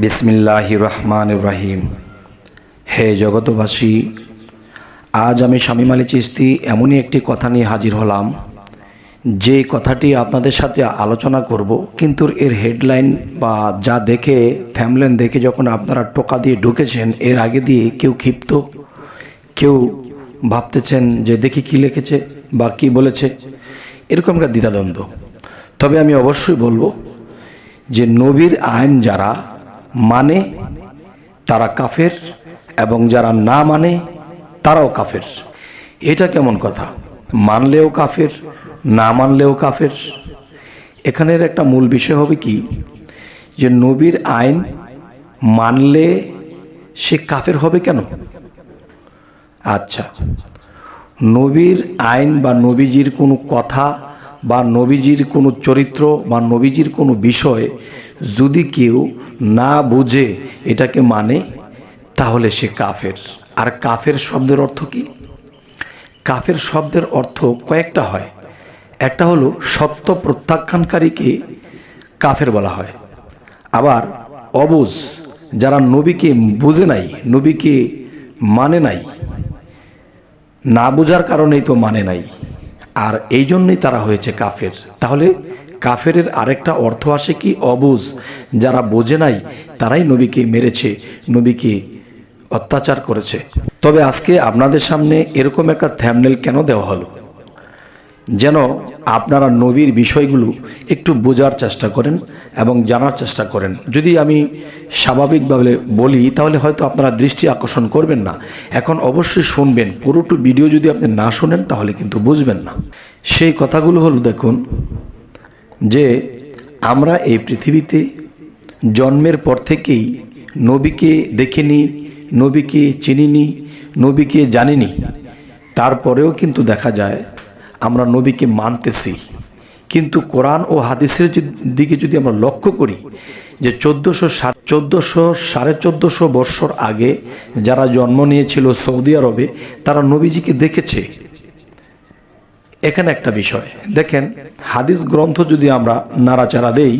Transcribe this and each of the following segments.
বিসমিল্লাহ রহমান রাহিম হে জগতবাসী আজ আমি শামীম আলী চিস্তি এমনই একটি কথা নিয়ে হাজির হলাম, যে কথাটি আপনাদের সাথে আলোচনা করব, কিন্তু এর হেডলাইন বা যা দেখে, থ্যামলেন দেখে যখন আপনারা টোকা দিয়ে ঢুকেছেন, এর আগে দিয়ে কেউ ক্ষিপ্ত, কেউ ভাবতেছেন যে দেখি কি লিখেছে বা কি বলেছে, এরকম একটা দ্বিধাদ্বন্দ্ব। তবে আমি অবশ্যই বলব যে নবীর আইন যারা মানে তারা কাফের এবং যারা না মানে তারাও কাফের। এটা কেমন কথা? মানলেও কাফের, না মানলেও কাফের। এখানের একটা মূল বিষয় হবে কি? যে নবীর আইন মানলে সে কাফের হবে কেন? আচ্ছা নবীর আইন বা নবীজির কোনো কথা বা নবীজির কোনো চরিত্র বা নবীজির কোনো বিষয় যদি কেউ না বুঝে এটাকে মানে তাহলে সে কাফের। আর কাফের শব্দের অর্থ কি? কাফের শব্দের অর্থ কয়েকটা হয়। একটা হলো সত্য প্রত্যাখ্যানকারীকে কাফের বলা হয়। আবার অবুজ, যারা নবীকে বুঝে নাই, নবীকে মানে নাই, না বোঝার কারণেই তো মানে নাই। আর এই জন্যই তারা হয়েছে কাফের। তাহলে কাফের আরেকটা অর্থ আসে কি? অবুজ। যারা বোঝে নাই, তারাই নবীকে মেরেছে, নবীকে অত্যাচার করেছে। তবে আজকে আপনাদের সামনে এরকম একটা থ্যামনেল কেন দেওয়া হলো? যেন আপনারা নবীর বিষয়গুলো একটু বোঝার চেষ্টা করেন এবং জানার চেষ্টা করেন। যদি আমি স্বাভাবিকভাবে বলি, তাহলে হয়তো আপনারা দৃষ্টি আকর্ষণ করবেন না। এখন অবশ্যই শুনবেন। পুরোটো ভিডিও যদি আপনি না শোনেন, তাহলে কিন্তু বুঝবেন না। সেই কথাগুলো হলো, দেখুন, যে আমরা এই পৃথিবীতে জন্মের পর থেকেই নবীকে দেখিনি, নবীকে চিনিনি, নবীকে জানিনি। তারপরেও কিন্তু দেখা যায় আমরা নবীকে মানতেছি। কিন্তু কোরআন ও হাদিসের দিকে যদি আমরা লক্ষ্য করি যে চোদ্দোশো চোদ্দোশো সাড়ে চোদ্দোশো বৎসর আগে যারা জন্ম নিয়েছিল সৌদি আরবে, তারা নবীজিকে দেখেছে। এখানে একটা বিষয়। দেখেন, হাদিস গ্রন্থ যদি আমরা নাড়াচাড়া দেই,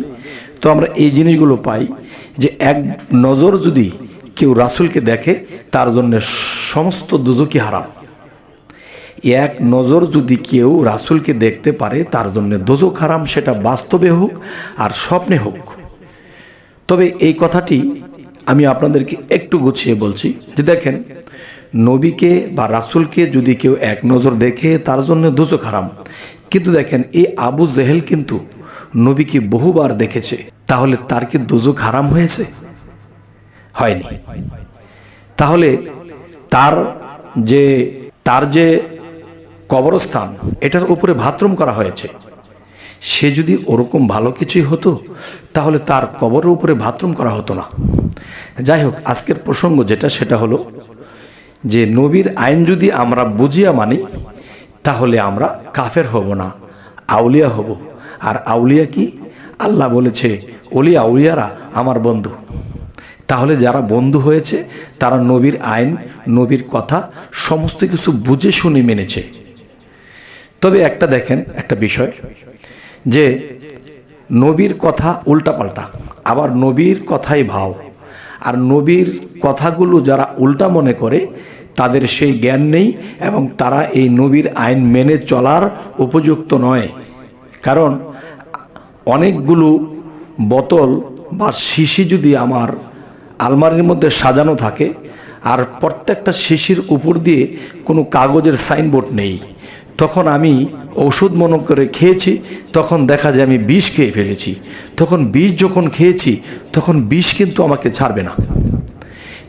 তো আমরা এই জিনিসগুলো পাই যে এক নজর যদি কেউ রাসূলকে দেখে, তার জন্য সমস্ত দুজকি হারাম। এক নজর যদি কেউ রাসূলকে দেখতে পারে, তার জন্য দোজক হারাম, সেটা বাস্তবে হোক আর স্বপ্নে হোক। তবে এই কথাটি আমি আপনাদেরকে একটু গুছিয়ে বলছি যে দেখেন, নবীকে বা রাসূলকে যদি কেউ এক নজর দেখে, তার জন্য দোজক হারাম। কিন্তু দেখেন, এই আবু জেহেল কিন্তু নবীকে বহুবার দেখেছে। তাহলে তার কি দোজক হারাম হয়েছে? হয়নি। তাহলে তার যে তার যে কবরস্থান, এটার উপরে ভাত্রম করা হয়েছে। সে যদি ওরকম ভালো কিছুই হতো, তাহলে তার কবরের উপরে ভাত্রম করা হতো না। যাই হোক, আজকের প্রসঙ্গ যেটা, সেটা হলো যে নবীর আইন যদি আমরা বুঝিয়া মানি, তাহলে আমরা কাফের হব না, আউলিয়া হব। আর আউলিয়া কি? আল্লাহ বলেছে অলি আউলিয়ারা আমার বন্ধু। তাহলে যারা বন্ধু হয়েছে, তারা নবীর আইন, নবীর কথা, সমস্ত কিছু বুঝে শুনে মেনেছে। তবে একটা দেখেন, একটা বিষয়, যে নবীর কথা উল্টাপাল্টা, আবার নবীর কথাই ভাও। আর নবীর কথাগুলো যারা উল্টা মনে করে, তাদের সেই জ্ঞান নেই এবং তারা এই নবীর আইন মেনে চলার উপযুক্ত নয়। কারণ অনেকগুলো বোতল বা শিশি যদি আমার আলমারির মধ্যে সাজানো থাকে, আর প্রত্যেকটা শিশির উপর দিয়ে কোনো কাগজের সাইনবোর্ড নেই। তখন আমি ওষুধ মনে করে খেয়েছি, তখন দেখা যায় আমি বিষ খেয়ে ফেলেছি। তখন বিষ যখন খেয়েছি, তখন বিষ কিন্তু আমাকে ছাড়বে না।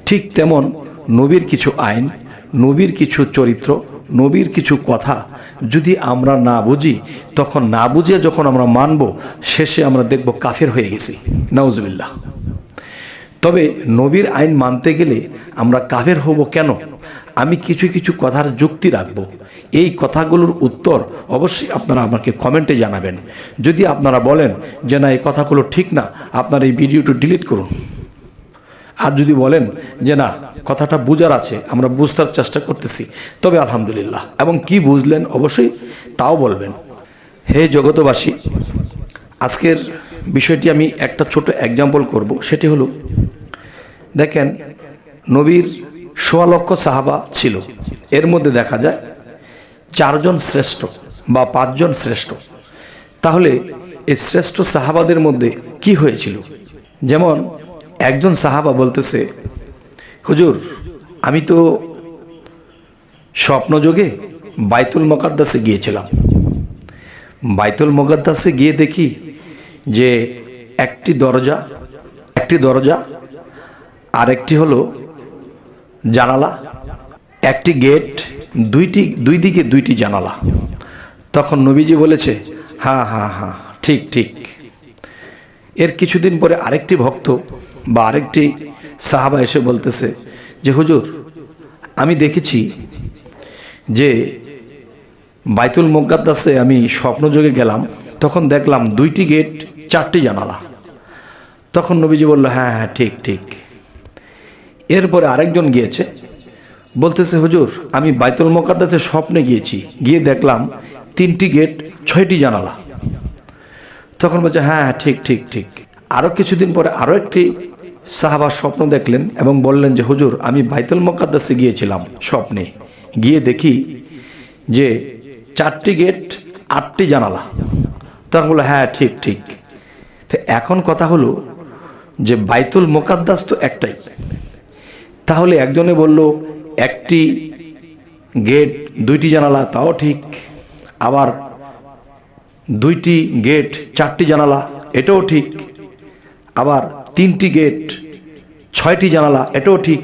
ঠিক তেমন নবীর কিছু আইন, নবীর কিছু চরিত্র, নবীর কিছু কথা যদি আমরা না বুঝি, তখন না বুঝিয়ে যখন আমরা মানব, শেষে আমরা দেখব কাফের হয়ে গেছি। নাউজবিল্লাহ। তবে নবীর আইন মানতে গেলে আমরা কাফের হব কেন? আমি কিছু কিছু কথার যুক্তি রাখব। এই কথাগুলোর উত্তর অবশ্যই আপনারা আমাকে কমেন্টে জানাবেন। যদি আপনারা বলেন যে না, এই কথাগুলো ঠিক না, আপনার এই ভিডিওটি ডিলিট করুন। আর যদি বলেন যে না, কথাটা বুঝার আছে, আমরা বুঝতে চেষ্টা করতেছি, তবে আলহামদুলিল্লাহ। এবং কি বুঝলেন অবশ্যই তাও বলবেন। হে জগতবাসী আজকের বিষয়টি আমি একটা ছোট এক্সাম্পল করব, সেটি হলো, দেখেন, নবীর সোয়া লক্ষ সাহাবা ছিল। এর মধ্যে দেখা যায় চারজন শ্রেষ্ঠ বা পাঁচজন শ্রেষ্ঠ। তাহলে এই শ্রেষ্ঠ সাহাবাদের মধ্যে কি হয়েছিল? যেমন একজন সাহাবা বলতেছে, হুজুর, আমি তো স্বপ্নযোগে বাইতুল মোকাদ্দাসে গিয়েছিলাম। বাইতুল মোকাদ্দাসে গিয়ে দেখি যে একটি দরজা একটি দরজা আর একটি হলো জানালা, একটি গেট দুইটি, দুই দিকে দুইটি জানালা। তখন নবীজি বলেছে হ্যাঁ হ্যাঁ হ্যাঁ ঠিক ঠিক। এর কিছুদিন পরে আরেকটি ভক্ত বা আরেকটি সাহাবা এসে বলতেছে যে, হুজুর, আমি দেখেছি যে বাইতুল মোগাদ্দাসে আমি স্বপ্নযোগে গেলাম, তখন দেখলাম দুইটি গেট, চারটি জানালা। তখন নবীজি বলল হ্যাঁ হ্যাঁ ঠিক ঠিক। এরপরে আরেকজন গিয়েছে বলতেছে, হুজুর, আমি বাইতুল মোকাদ্দাসের স্বপ্নে গিয়েছি। গিয়ে দেখলাম তিনটি গেট, ছয়টি জানালা। তখন বলছে হ্যাঁ হ্যাঁ ঠিক ঠিক ঠিক। আরও কিছুদিন পরে আরও একটি সাহাবার স্বপ্ন দেখলেন এবং বললেন যে, হুজুর, আমি বাইতুল মোকাদ্দাসে গিয়েছিলাম স্বপ্নে। গিয়ে দেখি যে চারটি গেট, আটটি জানালা। তখন বলল হ্যাঁ ঠিক ঠিক। তো এখন কথা হলো যে, বাইতুল মোকাদ্দাস তো একটাই। তাহলে একজনে বলল একটি গেট, দুইটি জানালা, তাও ঠিক। আবার দুইটি গেট, চারটি জানালা, এটাও ঠিক। আবার তিনটি গেট, ছয়টি জানালা, এটাও ঠিক।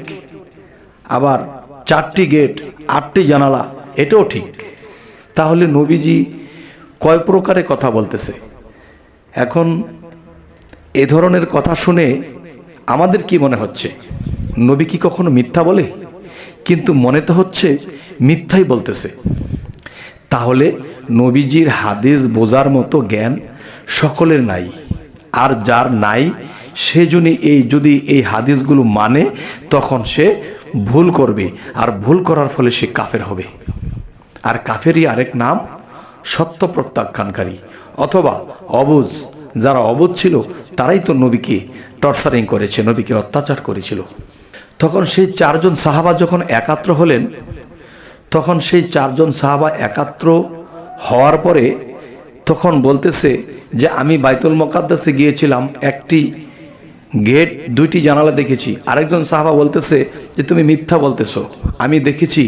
আবার চারটি গেট, আটটি জানালা, এটাও ঠিক। তাহলে নবীজি কয় প্রকারে কথা বলতেছে? এখন এ ধরনের কথা শুনে আমাদের কি মনে হচ্ছে? নবী কি কখনো মিথ্যা বলে? কিন্তু মনে তো হচ্ছে মিথ্যাই বলতেছে। তাহলে নবীজির হাদিস বোঝার মতো জ্ঞান সকলের নাই, আর যার নাই, সে যদি এই যদি এই হাদিসগুলো মানে তখন সে ভুল করবে, আর ভুল করার ফলে সে কাফের হবে। আর কাফেরই আরেক নাম সত্য প্রত্যাখ্যানকারী, অথবা অবুজ। যারা অবুজ ছিল, তারাই তো নবীকে টর্চারিং করেছে, নবীকে অত্যাচার করেছিল। তখন সেই চারজন সাহাবা যখন একাত্র হলেন, তখন সেই চারজন সাহাবা একাত্র হওয়ার পরে তখন বলতেছে যে, আমি বাইতুল মোকাদ্দাসে গিয়েছিলাম, একটি গেট, দুইটি জানালা দেখেছি। আরেকজন সাহাবা বলতেছে যে, তুমি মিথ্যা বলতেছো। আমি দেখেছি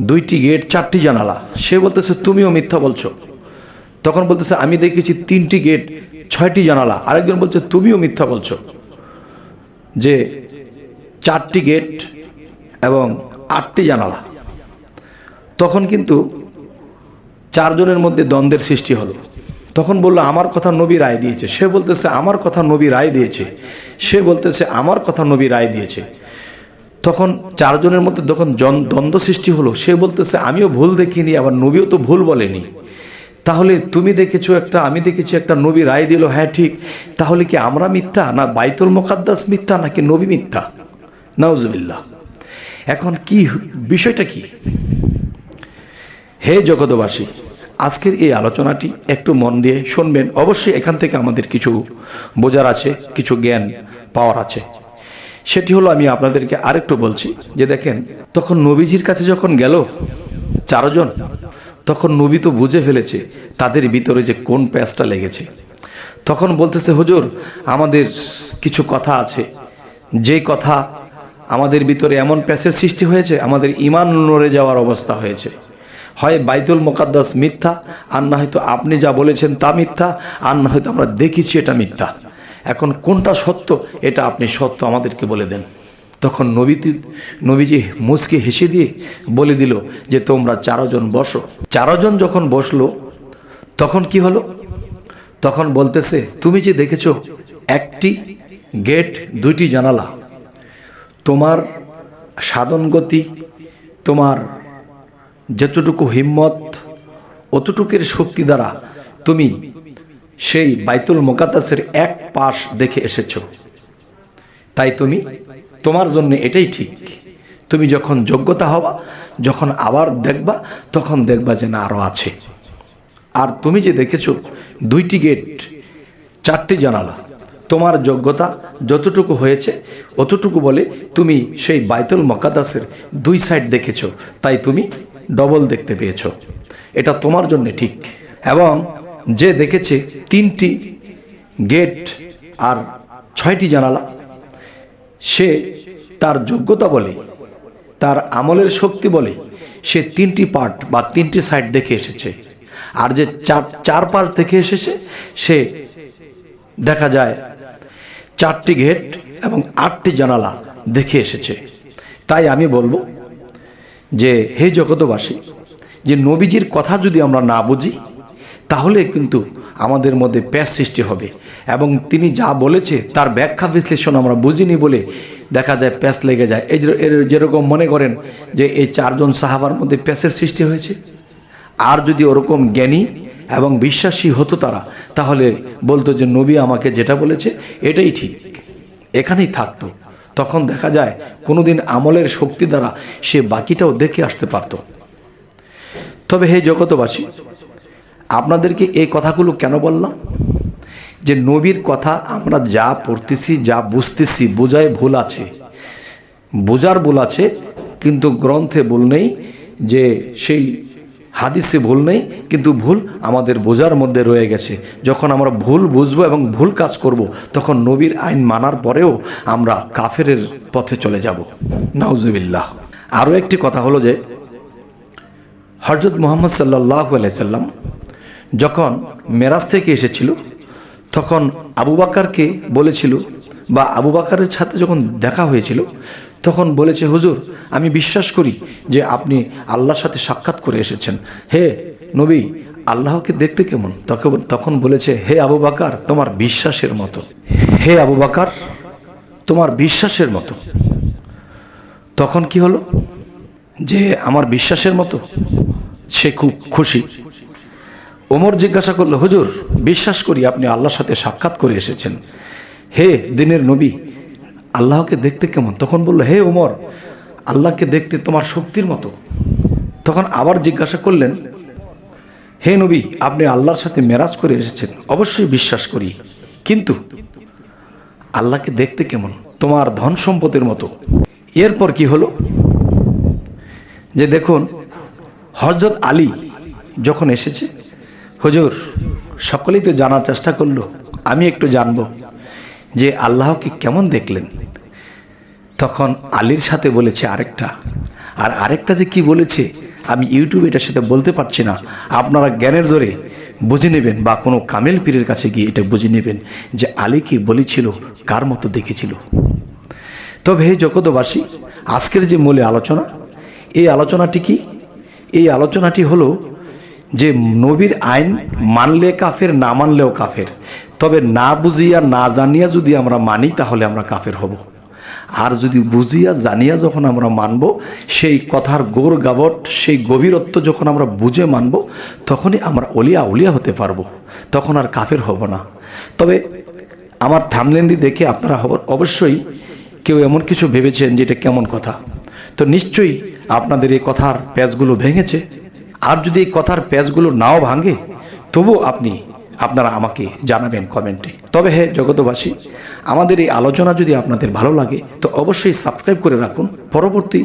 দুইটি গেট, চারটি জানালা। সে বলতেছে, তুমিও মিথ্যা বলছো। তখন বলতেছে, আমি দেখেছি তিনটি গেট, ছয়টি জানালা। আরেকজন বলছে, তুমিও মিথ্যা বলছো যে চারটি গেট এবং আটটি জানালা। তখন কিন্তু চারজনের মধ্যে দ্বন্দ্বের সৃষ্টি হলো। তখন বলল, আমার কথা নবী রায় দিয়েছে। সে বলতেছে, আমার কথা নবী রায় দিয়েছে। সে বলতেছে, আমার কথা নবী রায় দিয়েছে। তখন চারজনের মধ্যে যখন জন, দ্বন্দ্ব সৃষ্টি হলো, সে বলতেছে, আমিও ভুল দেখিনি, আবার নবীও তো ভুল বলেনি। তাহলে তুমি দেখেছ একটা, আমি দেখেছি একটা নবী রায় দিল। হ্যাঁ ঠিক। তাহলে কি আমরা মিথ্যা, না বাইতুল মোকাদ্দাস মিথ্যা, নাকি নবী মিথ্যা? নাউজবিল্লাহ। এখন কি বিষয়টা কি? হে জগতবাসী আজকের এই আলোচনাটি একটু মন দিয়ে শুনবেন। অবশ্যই এখান থেকে আমাদের কিছু বোঝার আছে, কিছু জ্ঞান পাওয়ার আছে। সেটি হলো আমি আপনাদেরকে আরেকটু বলছি যে দেখেন, তখন নবীজির কাছে যখন গেল চারজন, তখন নবী তো বুঝে ফেলেছে তাদের ভিতরে যে কোন প্যাঁচটা লেগেছে। তখন বলতেছে, হুজুর, আমাদের কিছু কথা আছে। যে কথা আমাদের ভিতরে এমন প্যাসের সৃষ্টি হয়েছে, আমাদের ইমান নড়ে যাওয়ার অবস্থা হয়েছে। হয় বাইতুল মোকাদ্দাস মিথ্যা, আর না হয়তো আপনি যা বলেছেন তা মিথ্যা, আর না হয়তো আমরা দেখেছি এটা মিথ্যা। এখন কোনটা সত্য, এটা আপনি সত্য আমাদেরকে বলে দেন। তখন নবীতি, নবীজি মুসকে হেসে দিয়ে বলে দিল যে, তোমরা চারজন বসো। চারজন যখন বসল, তখন কি হলো? তখন বলতেছে, তুমি যে দেখেছ একটি গেট, দুইটি জানালা তোমার সাধন গতি, তোমার যতটুকু হিম্মত, অতটুকের শক্তি দ্বারা তুমি সেই বাইতুল মোকাদ্দাসের এক পাশ দেখে এসেছ। তাই তুমি তোমার জন্য এটাই ঠিক। তুমি যখন যোগ্যতা হবা, যখন আবার দেখবা, তখন দেখবা যে না আরও আছে। আর তুমি যে দেখেছ দুইটি গেট, চারটি জানালা তোমার যোগ্যতা যতটুকু হয়েছে, অতটুকু বলে তুমি সেই বাইতুল মকাদাসের দুই সাইড দেখেছ, তাই তুমি ডবল দেখতে পেয়েছ। এটা তোমার জন্য ঠিক। এবং যে দেখেছে তিনটি গেট আর ছয়টি জানালা, সে তার যোগ্যতা বলে, তার আমলের শক্তি বলে, সে তিনটি পার্ট বা তিনটি সাইড দেখে এসেছে। আর যে চার চার পাশ দেখে এসেছে, সে দেখা যায় চারটি গেট এবং আটটি জানালা দেখে এসেছে। তাই আমি বলব যে, হে জগতবাসী যে নবীজির কথা যদি আমরা না বুঝি, তাহলে কিন্তু আমাদের মধ্যে প্যাস সৃষ্টি হবে এবং তিনি যা বলেছে তার ব্যাখ্যা বিশ্লেষণ আমরা বুঝিনি বলে দেখা যায় প্যাস লেগে যায়। এই যেরকম মনে করেন যে, এই চারজন সাহাবার মধ্যে প্যাসের সৃষ্টি হয়েছে। আর যদি ওরকম জ্ঞানী এবং বিশ্বাসী হতো তারা। তাহলে বলতো যে, নবী আমাকে যেটা বলেছে, এটাই ঠিক। এখানেই থাকতো। তখন দেখা যায়, কোনোদিন আমলের শক্তি দ্বারা সে বাকিটাও দেখে আসতে পারতো। তবে হে জগতবাসী আপনাদেরকে এই কথাগুলো কেন বললাম? যে, নবীর কথা আমরা যা পড়তেছি, যা বুঝতেছি, বোঝায় ভুল আছে। বোঝার ভুল আছে, কিন্তু গ্রন্থে ভুল নেই যে, সেই হাদিসে ভুল নেই, কিন্তু ভুল আমাদের বোঝার মধ্যে রয়ে গেছে। যখন আমরা ভুল বুঝব এবং ভুল কাজ করব, তখন নবীর আইন মানার পরেও আমরা কাফেরের পথে চলে যাব। নাউজুবিল্লাহ। আরও একটি কথা হলো যে হজরত মোহাম্মদ সাল্লাহ সাল্লাম যখন মেরাজ থেকে এসেছিল, তখন আবু বাকারকে বলেছিল বা আবু বাকারের সাথে যখন দেখা হয়েছিল তখন বলেছে, হুজুর, আমি বিশ্বাস করি যে আপনি আল্লাহর সাথে সাক্ষাৎ করে এসেছেন। হে নবী, আল্লাহকে দেখতে কেমন? তখন তখন বলেছে, হে আবু বাকার, তোমার বিশ্বাসের মতো। হে আবু বাকার, তোমার বিশ্বাসের মতো। তখন কি হলো? যে আমার বিশ্বাসের মতো, সে খুব খুশি। ওমর জিজ্ঞাসা করল, হুজুর, বিশ্বাস করি আপনি আল্লাহর সাথে সাক্ষাৎ করে এসেছেন। হে দিনের নবী আল্লাহকে দেখতে কেমন? তখন বলল, হে ওমর, আল্লাহকে দেখতে তোমার শক্তির মতো। তখন আবার জিজ্ঞাসা করলেন, হে নবী, আপনি আল্লাহর সাথে মেরাজ করে এসেছেন, অবশ্যই বিশ্বাস করি। কিন্তু আল্লাহকে দেখতে কেমন? তোমার ধন সম্পদের মতো। এরপর কি হলো? যে দেখুন হজরত আলী যখন এসেছে, হজুর, সকলেই তো জানার চেষ্টা করল, আমি একটু জানব। যে আল্লাহকে কেমন দেখলেন? তখন আলীর সাথে বলেছে আরেকটা। আর আরেকটা যে কি বলেছে, আমি ইউটিউবে এটার সাথে বলতে পারছি না। আপনারা জ্ঞানের জোরে বুঝে নেবেন বা কোনো কামেল পীরের কাছে গিয়ে এটা বুঝে নেবেন যে আলী কি বলেছিল, কার মতো দেখেছিল। তবে হে জগতবাসী আজকের যে মূলে আলোচনা, এই আলোচনাটি কি? এই আলোচনাটি হলো যে নবীর আইন মানলে কাফের, না মানলেও কাফের। তবে না বুঝিয়া, না জানিয়া যদি আমরা মানি, তাহলে আমরা কাফের হব। আর যদি বুঝিয়া, জানিয়া যখন আমরা মানব, সেই কথার গোর গাবট, সেই গভীরত্ব যখন আমরা বুঝে মানব, তখনই আমরা অলিয়া উলিয়া হতে পারব। তখন আর কাফের হব না। তবে আমার থামলেন্ডি দেখে আপনারা অবশ্যই কেউ এমন কিছু ভেবেছেন যে এটা কেমন কথা। তো নিশ্চয়ই আপনাদের এই কথার প্যাচগুলো ভেঙেছে। আর যদি এই কথার প্যাচগুলো নাও ভাঙে তবু আপনি, আপনারা আমাকে জানাবেন কমেন্টে। তবে হ্যাঁ জগতবাসী আমাদের এই আলোচনা যদি আপনাদের ভালো লাগে, তো অবশ্যই সাবস্ক্রাইব করে রাখুন। পরবর্তী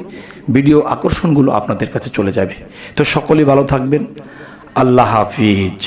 ভিডিও আকর্ষণগুলো আপনাদের কাছে চলে যাবে। তো সকলেই ভালো থাকবেন। আল্লাহ হাফিজ।